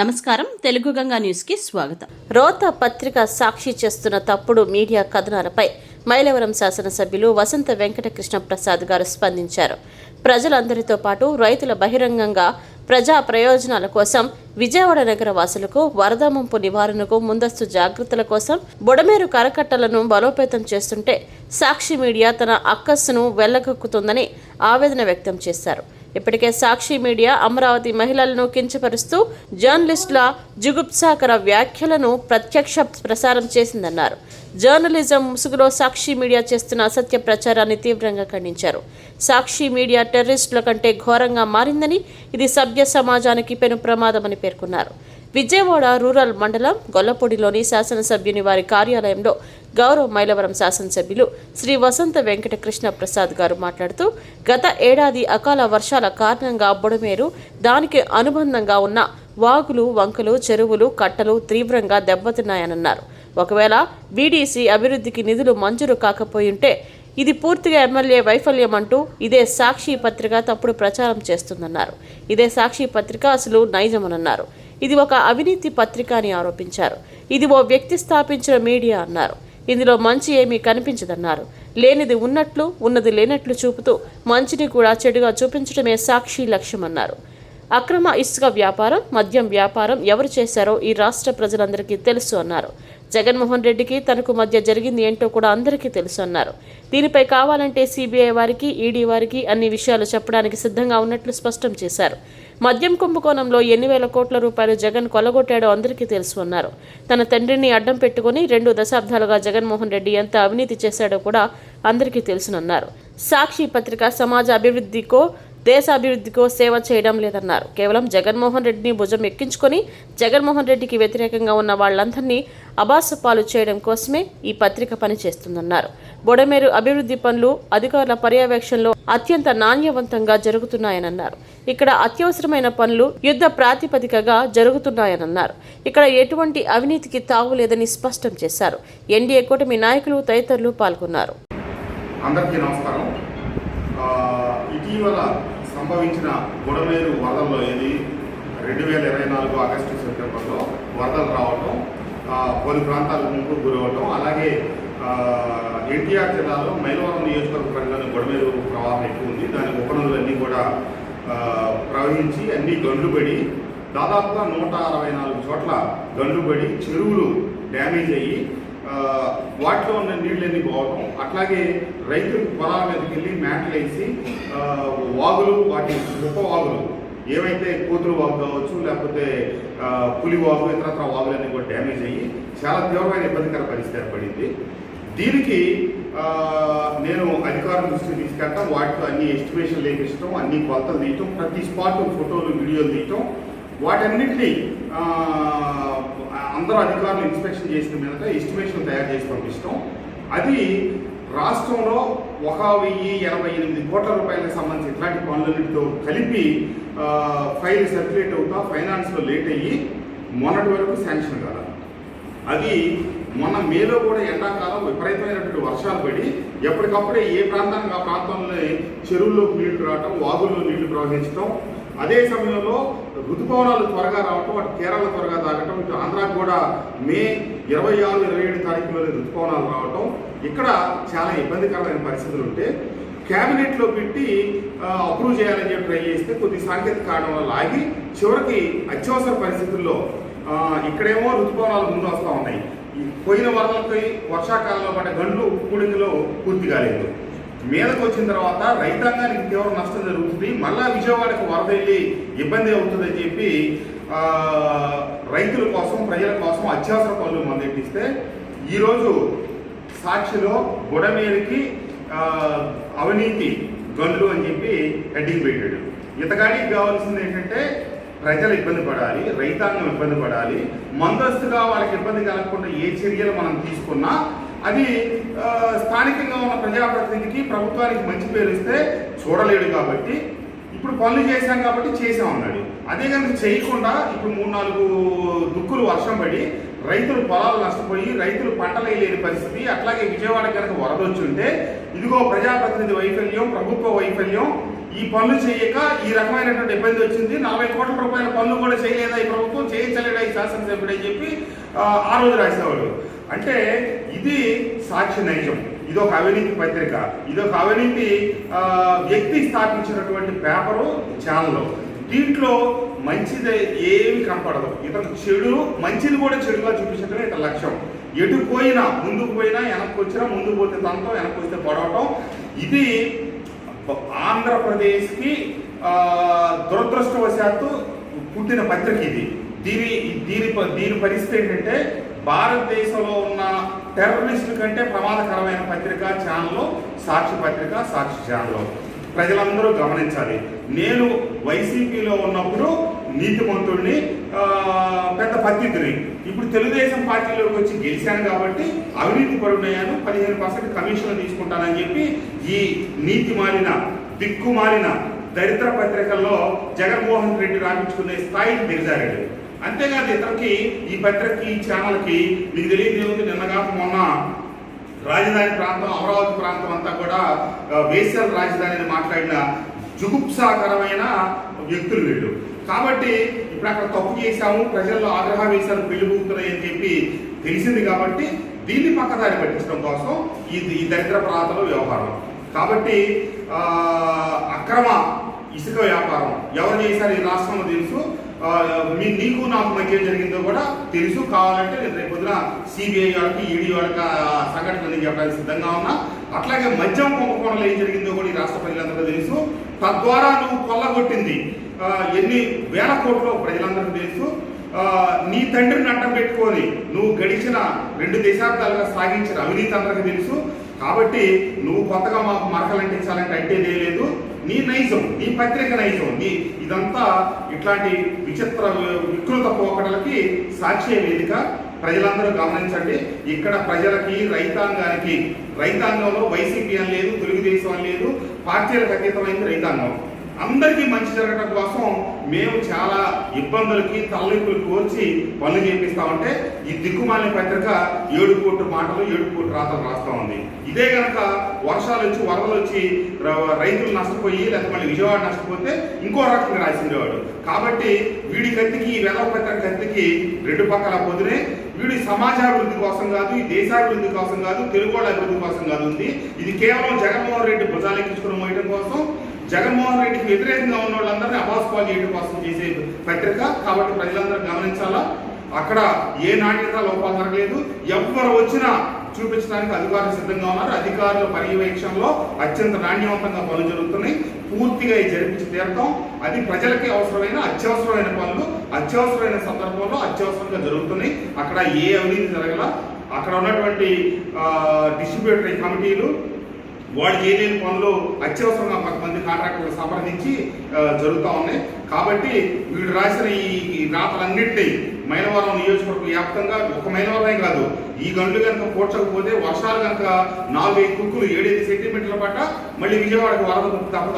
నమస్కారం. తెలుగు గంగా న్యూస్కి స్వాగతం. రోత పత్రిక సాక్షి చేస్తున్న తప్పుడు మీడియా కథనాలపై మైలవరం శాసనసభ్యులు వసంత వెంకటకృష్ణ ప్రసాద్ గారు స్పందించారు. ప్రజలందరితో పాటు రైతుల బహిరంగంగా ప్రజా ప్రయోజనాల కోసం విజయవాడ నగర వాసులకు వరద ముంపు నివారణకు ముందస్తు జాగ్రత్తల కోసం బుడమేరు కరకట్టలను బలోపేతం చేస్తుంటే సాక్షి మీడియా తన అక్కస్సును వెళ్ళగక్కుతుందని ఆవేదన వ్యక్తం చేశారు. ఇప్పటికే సాక్షి మీడియా అమరావతి మహిళలను కించపరుస్తూ జర్నలిస్టుల జుగుప్సాకర వ్యాఖ్యలను ప్రత్యక్ష ప్రసారం చేసిందన్నారు. జర్నలిజం ముసుగులో సాక్షి మీడియా చేస్తున్న అసత్య ప్రచారాన్ని తీవ్రంగా ఖండించారు. సాక్షి మీడియా టెర్రరిస్టుల కంటే ఘోరంగా మారిందని ఇది సభ్య సమాజానికి పెను ప్రమాదమని పేర్కొన్నారు. విజయవాడ రూరల్ మండలం గొల్లపూడిలోని శాసనసభ్యుని వారి కార్యాలయంలో గౌరవ మైలవరం శాసనసభ్యులు శ్రీ వసంత వెంకట కృష్ణ ప్రసాద్ గారు మాట్లాడుతూ గత ఏడాది అకాల వర్షాల కారణంగా బుడమేరు దానికి అనుబంధంగా ఉన్న వాగులు వంకలు చెరువులు కట్టలు తీవ్రంగా దెబ్బతిన్నాయనన్నారు. ఒకవేళ బీడీసీ అభివృద్ధికి నిధులు మంజూరు కాకపోయింటే ఇది పూర్తిగా ఎమ్మెల్యే వైఫల్యం అంటూ ఇదే సాక్షి పత్రిక తప్పుడు ప్రచారం చేస్తుందన్నారు. ఇదే సాక్షి పత్రిక అసలు నైజమనన్నారు. ఇది ఒక అవినీతి పత్రిక అని ఆరోపించారు. ఇది ఓ వ్యక్తి స్థాపించిన మీడియా అన్నారు. ఇందులో మంచి ఏమీ కనిపించదన్నారు. లేనిది ఉన్నట్లు ఉన్నది లేనట్లు చూపుతూ మంచిని కూడా చెడుగా చూపించడమే సాక్షి లక్ష్యమన్నారు. అక్రమ ఇసుక వ్యాపారం మద్యం వ్యాపారం ఎవరు చేశారో ఈ రాష్ట్ర ప్రజలందరికీ తెలుసు అన్నారు. జగన్మోహన్ రెడ్డికి తనకు మధ్య జరిగింది ఏంటో కూడా అందరికీ తెలుసు అన్నారు. దీనిపై కావాలంటే సిబిఐ వారికి ఈడీ వారికి అన్ని విషయాలు చెప్పడానికి సిద్ధంగా ఉన్నట్లు స్పష్టం చేశారు. మద్యం కుంభకోణంలో ఎన్ని వేల కోట్ల రూపాయలు జగన్ కొలగొట్టాడో అందరికీ తెలుసు అన్నారు. తన తండ్రిని అడ్డం పెట్టుకుని రెండు దశాబ్దాలుగా జగన్మోహన్ రెడ్డి ఎంత అవినీతి చేశాడో కూడా అందరికీ తెలుసునన్నారు. సాక్షి పత్రిక సమాజ అభివృద్ధికో దేశ అభివృద్ధికో సేవ చేయడం లేదన్నారు. కేవలం జగన్మోహన్ రెడ్డిని భుజం ఎక్కించుకొని జగన్మోహన్ రెడ్డికి వ్యతిరేకంగా ఉన్న వాళ్ళందరినీ అబాసపాలు చేయడం కోసమే ఈ పత్రిక పనిచేస్తుందన్నారు. బొడమేరు అభివృద్ధి పనులు అధికారుల పర్యవేక్షణలో అత్యంత నాణ్యవంతంగా జరుగుతున్నాయనన్నారు. ఇక్కడ అత్యవసరమైన పనులు యుద్ధ ప్రాతిపదికగా జరుగుతున్నాయనన్నారు. ఇక్కడ ఎటువంటి అవినీతికి తావు లేదని స్పష్టం చేశారు. ఎన్డీఏ కూటమి నాయకులు తదితరులు పాల్గొన్నారు. అందరికీ నమస్కారం. ఇటీవల సంభవించిన బుడమేరు వరదల్లో ఏది? రెండు వేల ఇరవై నాలుగు ఆగస్టు సెప్టెంబర్లో వరదలు రావటం పలు కొన్ని ప్రాంతాలకు ముంపు గురవటం అలాగే ఎన్టీఆర్ జిల్లాలో మైలవరం నియోజకవర్గ పరిధిలోని గొడమేరు ప్రవాహం ఎక్కువ ఉంది. దాని ఉపనదులన్నీ కూడా ప్రవహించి అన్ని గండ్లుబడి దాదాపుగా నూట అరవై నాలుగు చోట్ల గండ్లుబడి చెరువులు డ్యామేజ్ అయ్యి వాటిలో ఉన్న నీళ్ళన్నీ పోవటం అట్లాగే రైతులు పొలాల మీదకి వెళ్ళి మ్యాట్లు వేసి వాగులు వాటి ఉప వాగులు ఏవైతే కూతురు వాగు కావచ్చు లేకపోతే పులి వాగు ఇతరత్ర వాగులన్నీ కూడా డ్యామేజ్ అయ్యి చాలా తీవ్రమైన ఇబ్బందికర పరిస్థితి ఏర్పడింది. దీనికి నేను అధికారుల దృష్టికి తీసుకెళ్ళటం వాటితో అన్ని ఎస్టిమేషన్ లేపించడం అన్ని కొలతలు తీయటం ప్రతి స్పాట్ ఫోటోలు వీడియోలు తీయటం వాటన్నిటిని అందరూ అధికారులు ఇన్స్పెక్షన్ చేసిన మీద ఎస్టిమేషన్ తయారు చేసి పంపించడం. అది రాష్ట్రంలో ఒక వెయ్యి ఎనభై ఎనిమిది కోట్ల రూపాయలకు సంబంధించి ఇట్లాంటి పనులన్నిటితో కలిపి ఫైల్ సర్క్యులేట్ అవుతా ఫైనాన్స్లో లేట్ అయ్యి మొన్నటి వరకు శాంక్షన్ కాదు అది మొన్న మేలో కూడా ఎండాకాలం విపరీతమైనటువంటి వర్షాలు పడి ఎప్పటికప్పుడే ఏ ప్రాంతానికి ఆ ప్రాంతంలో చెరువుల్లోకి నీళ్ళు రావటం వాగుల్లో నీళ్ళు ప్రవహించడం అదే సమయంలో ఋతుపవనాలు త్వరగా రావటం అటు కేరళ త్వరగా తాగటం ఇటు ఆంధ్రాకు కూడా మే ఇరవై ఆరు ఇరవై ఏడు తారీఖులోనే ఋతుపవనాలు రావటం. ఇక్కడ చాలా ఇబ్బందికరమైన పరిస్థితులు ఉంటే క్యాబినెట్లో పెట్టి అప్రూవ్ చేయాలని చెప్పి ట్రై చేస్తే కొద్ది సాంకేతిక కారణం వల్ల ఆగి చివరికి అత్యవసర పరిస్థితుల్లో ఇక్కడేమో ఋతుపవనాలు ముందు వస్తూ ఉన్నాయి. పోయిన వరదలకి వర్షాకాలంలో పడ్డ గండ్లు కూడికలో పూర్తి కాలేదు. మీదకు వచ్చిన తర్వాత రైతాంగానికి తీవ్ర నష్టం జరుగుతుంది? మళ్ళా విజయవాడకు వరద వెళ్ళి ఇబ్బంది అవుతుందని చెప్పి రైతుల కోసం ప్రజల కోసం అత్యవసర పనులు మందెట్టిస్తే ఈరోజు సాక్షిలో బుడమేరికి అవినీతి గనులు అని చెప్పి హెడ్డింగ్ పెట్టాడు. ఇతగాడికి కావాల్సింది ఏంటంటే ప్రజలు ఇబ్బంది పడాలి రైతాంగం ఇబ్బంది పడాలి. ముందస్తుగా వాళ్ళకి ఇబ్బంది కలగకుండా ఏ చర్యలు మనం తీసుకున్నా అది స్థానికంగా ఉన్న ప్రజాప్రతినిధికి ప్రభుత్వానికి మంచి పేరు ఇస్తే చూడలేడు కాబట్టి ఇప్పుడు పనులు చేశాం కాబట్టి చేసాం అన్నాడు. అదే కనుక చేయకుండా ఇప్పుడు మూడు నాలుగు దుక్కులు వర్షం పడి రైతులు పొలాలు నష్టపోయి రైతులు పంటలు వేయలేని పరిస్థితి అట్లాగే విజయవాడ కనుక వరద వచ్చి ఉంటే ఇదిగో ప్రజాప్రతినిధి వైఫల్యం ప్రభుత్వ వైఫల్యం. ఈ పనులు చేయక ఈ రకమైనటువంటి ఇబ్బంది వచ్చింది. నలభై కోట్ల రూపాయల పనులు కూడా చేయలేదా ఈ ప్రభుత్వం? చేయించలేదా ఈ శాసనసభ్యుడు అని చెప్పి ఆ, ఆ రోజు రాసేవాడు. అంటే ఇది సాక్షి నైజం. ఇదొక అవినీతి పత్రిక. ఇదొక అవినీతి వ్యక్తి స్థాపించినటువంటి పేపరు ఛానల్. దీంట్లో మంచిది ఏమి కనపడదు. ఇతను చెడు మంచిది కూడా చెడుగా చూపించడమే ఇతని లక్ష్యం. ఎటు పోయినా ముందుకు పోయినా వెనక్కి వచ్చినా ముందుకు పోతే తనతో వెనక్కి వస్తే పొడవటం. ఇది ఆంధ్రప్రదేశ్కి దురదృష్టవశాత్తు పుట్టిన పత్రిక ఇది. దీని దీని ప- దీని పరిస్థితి ఏంటంటే భారతదేశంలో ఉన్న టెర్రరిస్టుల కంటే ప్రమాదకరమైన పత్రిక ఛానల్ సాక్షి పత్రిక సాక్షి ఛానల్. ప్రజలందరూ గమనించాలి. నేను వైసీపీలో ఉన్నప్పుడు నీతిమంతుడిని పెద్ద పత్రికని ఇప్పుడు తెలుగుదేశం పార్టీలోకి వచ్చి గెలిచాను కాబట్టి అవినీతి పరుడయ్యాను పదిహేను పర్సెంట్ కమిషన్ తీసుకుంటానని చెప్పి ఈ నీతి మాలిన దిక్కుమాలిన దరిద్ర పత్రికల్లో జగన్మోహన్ రెడ్డి రాపించుకునే స్థాయికి దిగజారాడు అంతేకాదు ఇతనికి ఈ పత్రికకి ఈ ఛానల్కి మీకు తెలియదు ఏముంది నిన్నగా మొన్న రాజధాని ప్రాంతం అమరావతి ప్రాంతం అంతా కూడా ఆ, వేసల్ రాజధాని అని మాట్లాడిన జుగుప్సాకరమైన వ్యక్తులు వీళ్ళు. కాబట్టి ఇప్పుడు అక్కడ తప్పు చేశాము ప్రజల్లో ఆగ్రహ వేశాలు పెళ్ళిబూతున్నాయి అని చెప్పి తెలిసింది కాబట్టి దీన్ని పక్కదారి పట్టించడం కోసం ఈ ఈ దరిద్ర ప్రాంతంలో వ్యవహారం. కాబట్టి అక్రమ ఇసుక వ్యాపారం ఎవరు చేశారు ఈ రాష్ట్రంలో తెలుసు. మీ నీకు నాకు మధ్య ఏం జరిగిందో కూడా తెలుసు. కావాలంటే నేను రేపు పొద్దున సిబిఐ వాళ్ళకి ఈడీ వాళ్ళకి సంఘటన నేను చెప్పడానికి సిద్ధంగా ఉన్నా. అట్లాగే మద్యం కుంభకోణంలో ఏం జరిగిందో కూడా ఈ రాష్ట్ర ప్రజలందరికీ తెలుసు. తద్వారా నువ్వు కొల్లగొట్టింది. ఎన్ని వేల కోట్లు ప్రజలందరికీ తెలుసు. నీ తండ్రిని అడ్డం పెట్టుకొని నువ్వు గడిచిన రెండు దశాబ్దాలుగా సాగించిన అవినీతి అందరికీ తెలుసు. కాబట్టి నువ్వు కొత్తగా మాకు మరకలు అంటించాలంటే అంటేదే లేదు. నీ నైజం నీ పత్రిక నైజం నీ ఇదంతా ఇట్లాంటి విచిత్ర వికృత పోకడలకి సాక్షి వేదిక. ప్రజలందరూ గమనించండి ఇక్కడ ప్రజలకి రైతాంగానికి రైతాంగంలో వైసీపీ అని లేదు తెలుగుదేశం అని లేదు పార్టీలకు అతీతమైంది రైతాంగం. అందరికీ మంచి జరగడం కోసం మేము చాలా ఇబ్బందులకి తలనొప్పులకు వచ్చి పనులు చేపిస్తా ఉంటే ఈ దిక్కుమాలిన పత్రిక ఏడు కోట్ల మాటలు ఏడు కోట్ల రాతలు రాస్తా ఉంది. ఇదే కనుక వర్షాలు వచ్చి వరదలు వచ్చి రైతులు నష్టపోయి లేకపోతే మళ్ళీ విజయవాడ నష్టపోతే ఇంకో రకంగా రాసిండేవాడు. కాబట్టి వీడి కత్తికి ఈ వెలవ పత్రిక కత్తికి రెండు పక్కల పొద్దునే వీడి సమాజాభివృద్ధి కోసం కాదు ఈ దేశాభివృద్ధి కోసం కాదు తెలుగు వాళ్ళ అభివృద్ధి కోసం కాదు ఉంది. ఇది కేవలం జగన్మోహన్ రెడ్డి జగన్మోహన్ రెడ్డికి వ్యతిరేకంగా ఉన్న వాళ్ళందరినీ అబాస్పాలు చేయడం కోసం చేసే పత్రిక. కాబట్టి ప్రజలందరూ గమనించాలా? అక్కడ ఏ నాణ్యత లోపాలు జరగలేదు. ఎవ్వరు వచ్చినా చూపించడానికి అధికారులు సిద్ధంగా ఉన్నారు. అధికారుల పర్యవేక్షణలో అత్యంత నాణ్యవంతంగా పనులు జరుగుతున్నాయి. పూర్తిగా జరిపించి తీరటం అది ప్రజలకి అవసరమైన అత్యవసరమైన పనులు అత్యవసరమైన సందర్భంలో అత్యవసరంగా జరుగుతున్నాయి. అక్కడ ఏ అవినీతి జరగల? అక్కడ ఉన్నటువంటి డిస్ట్రిబ్యూటరీ కమిటీలు వాళ్ళు చేయలేని పనులు అత్యవసరంగా కొంతమంది కాంట్రాక్టర్లు సంప్రదించి జరుగుతూ ఉన్నాయి. కాబట్టి వీడు రాసిన ఈ రాతలన్నింటినీ మైనవరం నియోజకవర్గ వ్యాప్తంగా ఒక మైనవరమే కాదు ఈ గంటలు కనుక పోడ్చకపోతే వర్షాలు కనుక నాలుగైదు కుక్కులు ఏడైదు సెంటీమీటర్ల పట్ట మళ్ళీ విజయవాడకు వరద తప్పదు